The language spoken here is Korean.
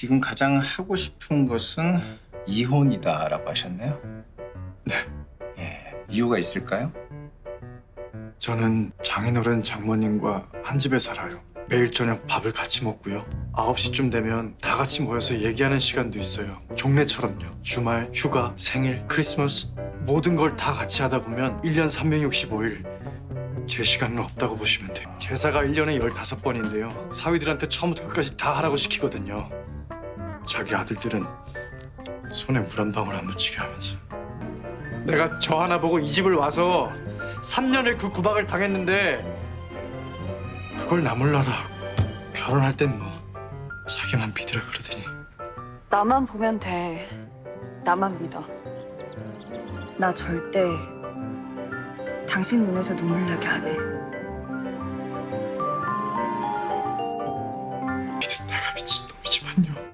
지금 가장 하고 싶은 것은 이혼이다라고 하셨네요. 네. 예, 이유가 있을까요? 저는 장인어른 장모님과 한 집에 살아요. 매일 저녁 밥을 같이 먹고요. 9시쯤 되면 다 같이 모여서 얘기하는 시간도 있어요. 종례처럼요. 주말, 휴가, 생일, 크리스마스 모든 걸 다 같이 하다 보면 1년 365일 제 시간은 없다고 보시면 돼요. 제사가 1년에 15번인데요. 사위들한테 처음부터 끝까지 다 하라고 시키거든요. 자기 아들들은 손에 물 한 방울 안 묻히게 하면서 내가 저 하나 보고 이 집을 와서 3년의 그 구박을 당했는데 그걸 나 몰라라 결혼할 땐 뭐 자기만 믿으라 그러더니 나만 보면 돼. 나만 믿어. 나 절대 당신 눈에서 눈물 나게 안 해. 믿은 내가 미친